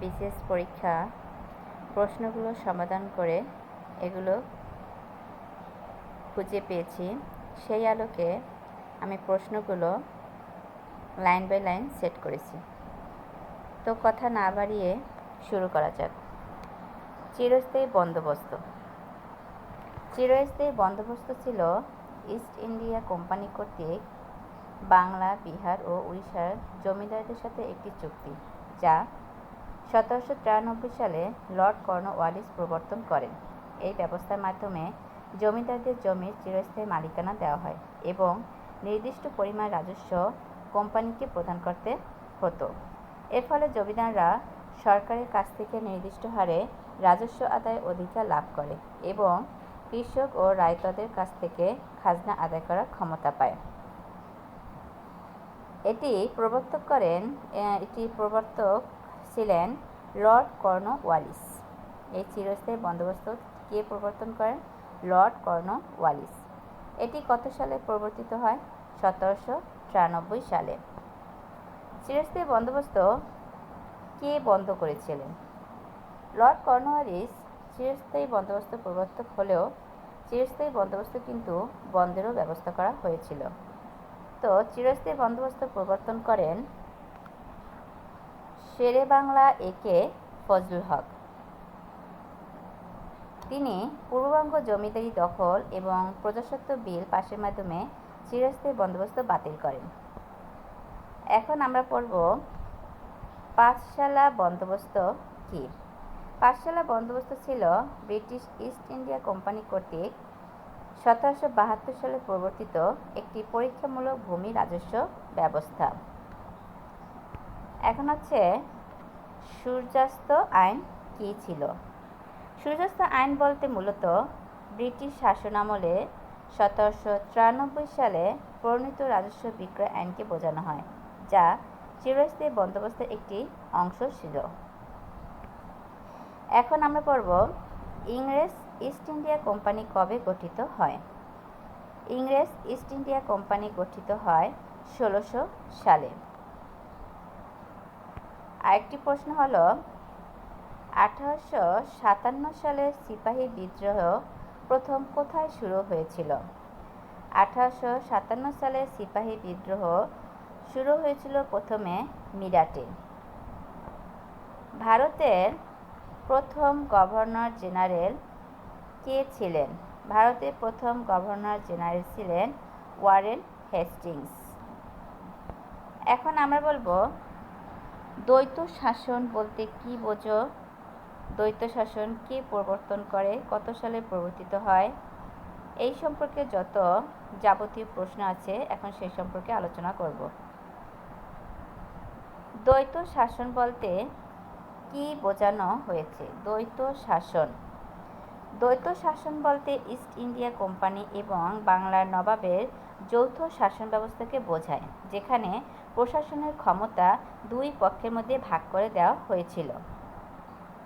বিশেষ পরীক্ষা প্রশ্নগুলো সমাধান করে এগুলো খুঁজে পেয়েছি। সেই আলোকে আমি প্রশ্নগুলো লাইন বাই লাইন সেট করেছি। তো কথা না বাড়িয়ে শুরু করা যাক। চিরস্থায়ী বন্দোবস্ত। চিরস্থায়ী বন্দোবস্ত ছিল ইস্ট ইন্ডিয়া কোম্পানি কর্তৃক বাংলা, বিহার ও উড়িষ্যার জমিদারদের সাথে একটি চুক্তি, যা সতেরোশো তিরানব্বই সালে লর্ড কর্নওয়ালিস প্রবর্তন করেন। এই ব্যবস্থার মাধ্যমে জমিদারদের জমির চিরস্থায়ী মালিকানা দেওয়া হয় এবং নির্দিষ্ট পরিমাণ রাজস্ব কোম্পানিকে প্রদান করতে হতো। এর ফলে জমিদাররা সরকারের কাছ থেকে নির্দিষ্ট হারে রাজস্ব আদায় অধিকার লাভ করে এবং কৃষক ও রায়তদের কাছ থেকে খাজনা আদায় করার ক্ষমতা পায়। এটি প্রবর্তক করেন এটি প্রবর্তক ছিলেন লর্ড কর্নওয়ালিস। এই চিরস্থায়ী বন্দোবস্ত কে প্রবর্তন করেন? Lord Cornwallis. এটি কত সালে প্রবর্তিত হয়? সতেরোশো চুরানব্বই সালে। চিরস্থায়ী বন্দোবস্ত কে বন্ধ করেছিলেন? লর্ড কর্নওয়ালিস চিরস্থায়ী বন্দোবস্ত প্রবর্তক হলেও চিরস্থায়ী বন্দোবস্ত কিন্তু বন্ধেরও ব্যবস্থা করা হয়েছিল। তো, চিরস্থায়ী বন্দোবস্ত প্রবর্তন করেন শেরে বাংলা একে ফজলুল হক। তিনি পূর্ববঙ্গ জমিদারি দখল এবং প্রজাসত্ব বিল পাশের মাধ্যমে চিরস্থায়ী বন্দোবস্ত বাতিল করেন। এখন আমরা পড়ব পাঁচশালা বন্দোবস্ত কী? পাঠশালা বন্দোবস্ত ছিল ব্রিটিশ ইস্ট ইন্ডিয়া কোম্পানি কর্তৃক সতেরোশো বাহাত্তর সালে প্রবর্তিত একটি পরীক্ষামূলক ভূমি রাজস্ব ব্যবস্থা। এখন হচ্ছে সূর্যাস্ত আইন কী ছিল? সূর্যাস্ত আইন বলতে মূলত ব্রিটিশ শাসনামলে সতেরোশো চুরানব্বই সালে প্রণীত রাজস্ব বিক্রয় আইনকে বোঝানো হয়, যা চিরস্থায়ী বন্দোবস্তের একটি অংশ ছিল। এখন আমরা পড়ব ইংরেজ ইস্ট ইন্ডিয়া কোম্পানি কবে গঠিত হয়? ইংরেজ ইস্ট ইন্ডিয়া কোম্পানি গঠিত হয় ষোলোশো সালে। আরেকটি প্রশ্ন হল, আঠারোশো সাতান্ন সালের সিপাহী বিদ্রোহ প্রথম কোথায় শুরু হয়েছিল? আঠারোশো সাতান্ন সালে সিপাহী বিদ্রোহ শুরু হয়েছিল প্রথমে মিরাটে। ভারতের প্রথম গভর্নর জেনারেল কে ছিলেন? ভারতের প্রথম গভর্নর জেনারেল ছিলেন ওয়ারেন হেস্টিংস। এখন আমরা বলব দ্বৈত শাসন বলতে কি বোঝো? দ্বৈত শাসন কে প্রবর্তন করে? কত সালে প্রবর্তিত হয়? এই সম্পর্কে যত যাবতীয় প্রশ্ন আছে, এখন সেই সম্পর্কে আলোচনা করব। দ্বৈত শাসন বলতে কি বোঝানো হয়েছে? দ্বৈত শাসন দ্বৈত শাসন বলতে ইস্ট ইন্ডিয়া কোম্পানি এবং বাংলার নবাবের যৌথ শাসন ব্যবস্থাকে বোঝায়, যেখানে প্রশাসনের ক্ষমতা দুই পক্ষের মধ্যে ভাগ করে দেওয়া হয়েছিল।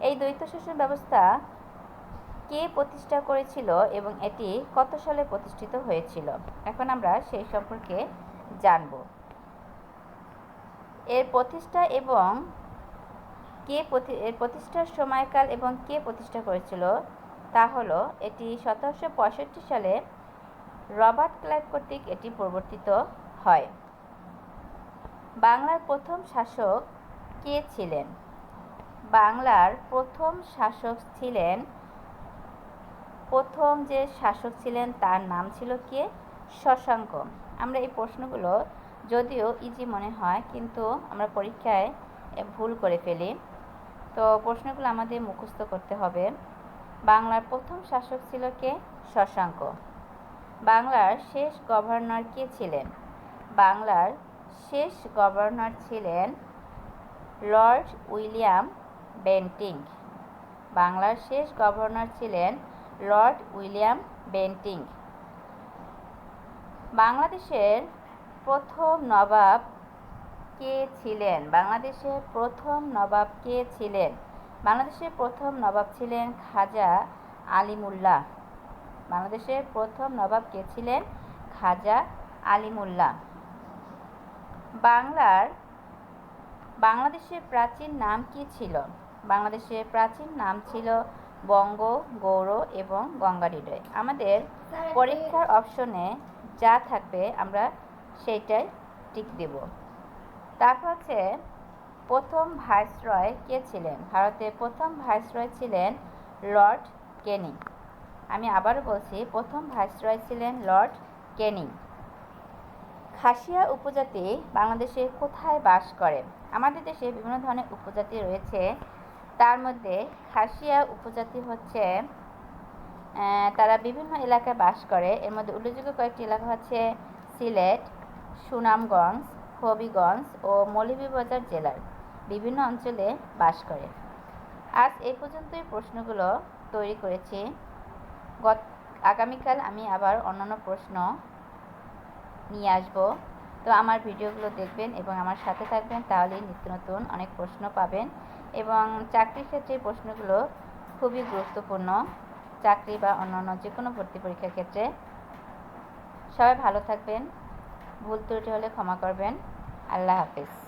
এই দ্বৈত শাসন ব্যবস্থা কে প্রতিষ্ঠা করেছিল এবং এটি কত সালে প্রতিষ্ঠিত হয়েছিল? এখন আমরা সেই সম্পর্কে জানব। এর প্রতিষ্ঠা এবং কে এর প্রতিষ্ঠার সময়কাল এবং কে প্রতিষ্ঠা করেছিল তা হলো এটি সতেরোশো পঁয়ষট্টি সালে রবার্ট ক্লাইভ কর্তৃক এটি প্রবর্তিত হয়। বাংলার প্রথম শাসক কে ছিলেন? বাংলার প্রথম শাসক ছিলেন, প্রথম যে শাসক ছিলেন তার নাম ছিল কে? শশাঙ্ক। আমরা এই প্রশ্নগুলো যদিও ইজি মনে হয়, কিন্তু আমরা পরীক্ষায় ভুল করে ফেলি। তো প্রশ্নগুলো আমাদের মুখস্থ করতে হবে। বাংলার প্রথম শাসক ছিল কে? শশাঙ্ক। বাংলার শেষ গভর্নর কে ছিলেন? বাংলার শেষ গভর্নর ছিলেন লর্ড উইলিয়াম বেন্টিং। বাংলার শেষ গভর্নর ছিলেন লর্ড উইলিয়াম বেন্টিং। বাংলাদেশের প্রথম নবাব কে ছিলেন? বাংলাদেশের প্রথম নবাব কে ছিলেন? বাংলাদেশের প্রথম নবাব ছিলেন খাজা আলিমুল্লাহ। বাংলাদেশের প্রথম নবাব কে ছিলেন? খাজা আলিমুল্লাহ। বাংলার বাংলাদেশের প্রাচীন নাম কি ছিল? বাংলাদেশের প্রাচীন নাম ছিল বঙ্গ গৌর এবং গঙ্গাহৃদয়। আমাদের পরীক্ষার অপশনে যা থাকবে আমরা সেইটাই টিক দেব। তারপর হচ্ছে প্রথম ভাইসরয় কে ছিলেন? ভারতের প্রথম ভাইসরয় ছিলেন লর্ড ক্যানিং আমি আবারও বলছি প্রথম ভাইসরয় ছিলেন লর্ড ক্যানিং খাসিয়া উপজাতি বাংলাদেশে কোথায় বাস করে? আমাদের দেশে বিভিন্ন ধরনের উপজাতি রয়েছে। তার মধ্যে খাসিয়া উপজাতি হচ্ছে তারা বিভিন্ন এলাকায় বাস করে। এর মধ্যে উল্লেখযোগ্য কয়েকটি এলাকা হচ্ছে সিলেট, সুনামগঞ্জ, হবিগঞ্জ ও মৌলভীবাজার জেলার বিভিন্ন অঞ্চলে বাস করে। আজ এই পর্যন্তই প্রশ্নগুলো তৈরি করেছি। গত, আগামীকাল আমি আবার অন্যান্য প্রশ্ন নিয়ে আসব। তো আমার ভিডিওগুলো দেখবেন এবং আমার সাথে থাকবেন, তাহলেই নিত্য নতুন অনেক প্রশ্ন পাবেন। এবং চাকরির ক্ষেত্রে প্রশ্নগুলো খুবই গুরুত্বপূর্ণ, চাকরি বা অন্যান্য যে কোনো ভর্তি পরীক্ষার ক্ষেত্রে। সবাই ভালো থাকবেন, ভুল ত্রুটি হলে ক্ষমা করবেন। আল্লাহ হাফেজ।